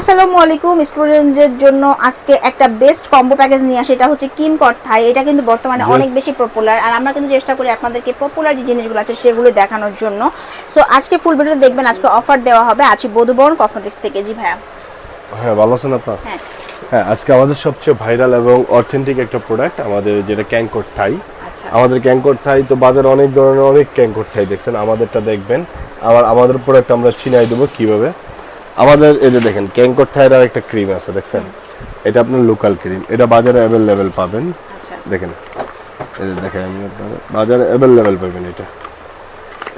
আসসালামু আলাইকুম স্টুডেন্টদের জন্য আজকে একটা বেস্ট কম্বো প্যাকেজ নিয়ে আসে। এটা হচ্ছে কিম থাই এটা কিন্তু বর্তমানে অনেক বেশি পপুলার আর আমরা কিন্তু চেষ্টা করি আপনাদেরকে পপুলার যে জিনিসগুলো আছে সেগুলো দেখানোর জন্য। সো আজকে ফুল ভিডিও দেখবেন আজকে অফার দেওয়া হবে আছি বধুবরণ কসমেটিক্স থেকে। জি ভাইয়া। হ্যাঁ ভালো আছেন আপনার? হ্যাঁ। হ্যাঁ আজকে আমাদের সবচেয়ে ভাইরাল এবং অথেন্টিক একটা প্রোডাক্ট আমাদের যেটা ক্যাঙ্কর থাই আচ্ছা। আমাদের ক্যাঙ্কর থাই তো বাজারে অনেক ধরনের অনেক ক্যাঙ্কর থাই দেখছেন। আমাদেরটা দেখবেন। আবার আমাদের প্রোডাক্ট আমরা চিনাই দেবো কীভাবে? আমাদের এই যে দেখেন ক্যাঙ্কর থাইয়ের আর একটা ক্রিম আছে দেখছেন? এটা আপনার লোকাল ক্রিম এটা বাজারে অ্যাভেলেবেল পাবেন। আচ্ছা। দেখেন এই যে দেখেন আমি আপনাদের বাজারে অ্যাভেলেবেল পাবেন এটা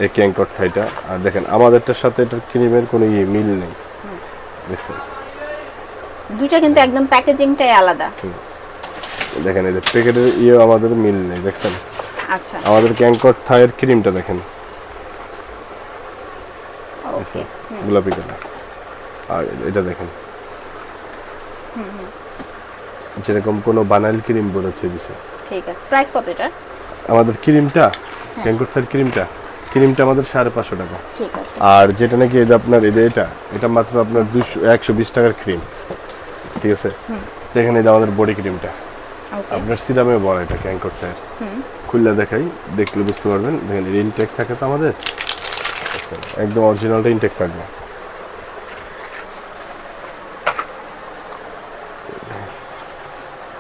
এই ক্যাঙ্কর থাইটা। আর দেখেন আমাদেরটার সাথে এটার ক্রিমের কোনো ইয়ে মিল নেই। দেখছেন? দুইটা কিন্তু একদম প্যাকেজিংটাই আলাদা। দেখেন এই যে প্যাকেটের ইয়ে আমাদের মিল নেই দেখছেন? আচ্ছা। আমাদের ক্যাঙ্কর থায়ের ক্রিমটা দেখেন। ওকে গোলাপি কালার আর এটা দেখেন। যেরকম কোনো বানাইল ক্রিম বলে থয়ে দিছে। ঠিক আছে। প্রাইস কত এটা আমাদের ক্রিমটা ক্যাঙ্কর থায়ের ক্রিমটা ক্রিমটা আমাদের সাড়ে পাঁচশো টাকা। ঠিক আছে। আর যেটা নাকি এটা আপনার এই এটা এটা মাত্র আপনার দুশো একশো বিশ টাকার ক্রিম। ঠিক আছে? দেখেন যে আমাদের বডি ক্রিমটা। আপনার সিরামে বড় এটা ক্যাঙ্কর টায়ার খুললে দেখাই দেখলে বুঝতে পারবেন। দেখেন ইনটেক থাকে তো আমাদের। একদম অরিজিনালটা ইনটেক থাকবে।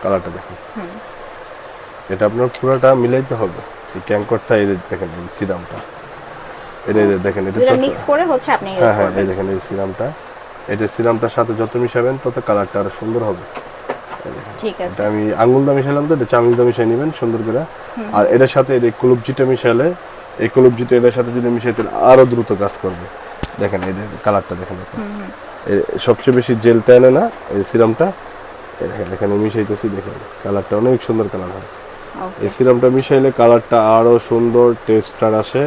কালারটা দেখেন। এটা আপনার পুরোটা মিলাইতে হবে। এই ক্যাঙ্কর এই দেখেন এই সিরামটা। এটা এই দেখেন এটা মিক্স করে হচ্ছে আপনি ইউজ হ্যাঁ হ্যাঁ এই দেখেন এই সিরামটা। এটা সিরামটার সাথে যত মিশাবেন তত কালারটা আরও সুন্দর হবে। ঠিক আছে। আমি আঙুল দা মিশালাম তো এটা চামিচ দা মিশাই নেবেন সুন্দর করে। আর এটার সাথে এই কলুবজিটা মিশালে এই কলুবজিটা এটার সাথে যদি মিশাই তাহলে আরও দ্রুত কাজ করবে। দেখেন এই যে কালারটা দেখেন। সবচেয়ে বেশি জেল টানে না এই সিরামটা দেখেন এখানে মিশাইতেছি দেখেন। কালারটা অনেক সুন্দর কালার হয়। এই সিরামটা মিশাইলে কালারটা আরও সুন্দর টেস্টার আসে।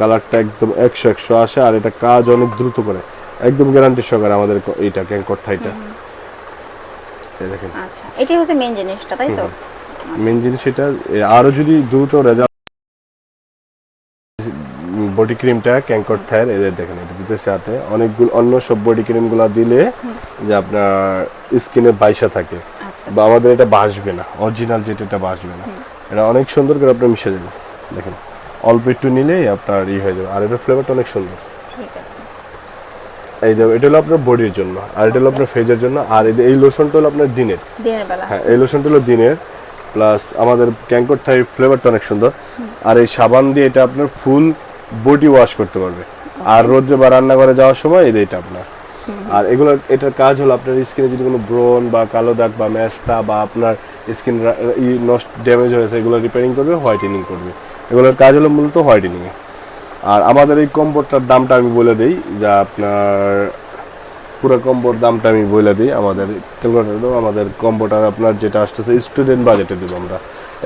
কালারটা একদম একশো একশো আসে আর এটা কাজ অনেক দ্রুত করে। একদম গ্যারান্টি সহকারে আমাদের এইটা ক্যাঙ্কর থাইটা দেখেন। আচ্ছা এটাই হচ্ছে মেন জিনিসটা তাই তো? মেন জিনিস এটা এ, আরও যদি দ্রুত রেজাল্ট বডি ক্রিমটা ক্যাঙ্কর থায়ের এদের দেখেন এটা দিতেছে হাতে। অনেকগুলো অন্য সব বডি ক্রিমগুলো দিলে যে আপনার স্কিনে বাইসা থাকে। আচ্ছা বা আমাদের এটা বাসবে না অরিজিনাল যেটা এটা বাসবে না। এটা অনেক সুন্দর করে আপনার মিশে যাবে দেখেন। অল্প একটু নিলেই আপনার ই হয়ে যাবে আর এটার ফ্লেভারটা অনেক সুন্দর। ঠিক আছে। এই যে এটা হলো আপনার বডির জন্য আর এটা হলো আপনার ফেজের জন্য আর এই লোশনটা হলো আপনার দিনের। দিনের বেলা। হ্যাঁ এই লোশনটা হলো দিনের প্লাস আমাদের ক্যাঙ্কর থাই ফ্লেভারটা অনেক সুন্দর। আর এই সাবান দিয়ে এটা আপনার ফুল বডি ওয়াশ করতে পারবে। আর রোদ্রে বা রান্নাঘরে যাওয়ার সময় এটা আপনার। আর এগুলো এটার কাজ হলো আপনার স্কিনে যদি কোনো ব্রন বা কালো দাগ বা ম্যাস্তা বা আপনার স্কিন নষ্ট ড্যামেজ হয়েছে এগুলো রিপেয়ারিং করবে হোয়াইটেনিং করবে। এগুলোর কাজ হলো মূলত হোয়াইটেনিং আর আমাদের এই কম্বোটার দামটা আমি বলে দিই যা আপনার পুরো কম্বোর দামটা আমি বলে দিই আমাদের ক্যালকুলেটার আমাদের কম্বোটার আপনার যেটা আসতেছে স্টুডেন্ট বাজেটে দেবো আমরা।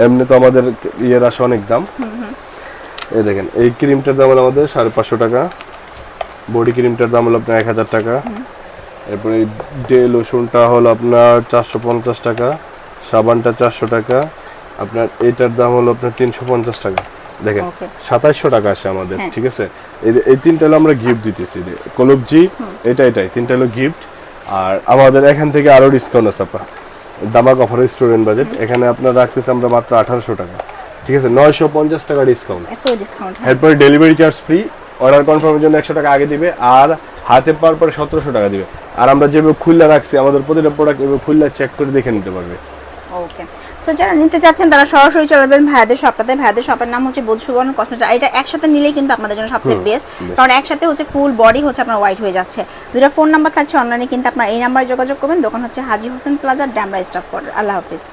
এমনি তো আমাদের ইয়ের আসে অনেক দাম। এই দেখেন এই ক্রিমটার দাম আমাদের সাড়ে পাঁচশো টাকা। বডি ক্রিমটার দাম হলো আপনার এক হাজার টাকা। এরপরে ডে লোশনটা হলো আপনার চারশো পঞ্চাশ টাকা সাবানটা চারশো টাকা আপনার এটার দাম হলো আপনার তিনশো পঞ্চাশ টাকা। দেখেন. সাতাইশশো টাকা আসে আমাদের হ্যাঁ। ঠিক আছে? এই এই তিনটা হলো আমরা গিফট দিতেছি কলবজি এটা এটাই তিনটা হলো গিফট আর আমাদের এখান থেকে আরও ডিসকাউন্ট আছে আপনার দামাক অফার স্টুডেন্ট বাজেট এখানে আপনার রাখতেছে আমরা মাত্র আঠারোশো টাকা ঠিক আছে? নয়শো পঞ্চাশ টাকা ডিসকাউন্ট এরপরে ডেলিভারি চার্জ ফ্রি অর্ডার কনফার্মের জন্য একশো টাকা আগে দিবে আর হাতে পাওয়ার পরে সতেরোশো টাকা দিবে। আর আমরা যেভাবে খুললা রাখছি আমাদের প্রতিটা প্রোডাক্ট এভাবে খুললা চেক করে দেখে নিতে পারবে। ওকে সো যারা নিতে চাচ্ছেন তারা সরাসরি চলে আসবেন ভাইয়াদের শপটাতে ভাইয়াদের শপের নাম হচ্ছে বোধ সুবর্ণ কসমেটিক্স এটা একসাথে নিলেই কিন্তু আপনাদের জন্য সবচেয়ে বেস্ট কারণ একসাথে হচ্ছে ফুল বডি হচ্ছে আপনার হোয়াইট হয়ে যাচ্ছে। দুটা ফোন নাম্বার থাকছে অনলাইনে কিন্তু আপনার এই নাম্বারে যোগাযোগ করবেন। দোকান হচ্ছে Haji Hossain plaza Demra staff quarter আল্লাহ হাফিজ।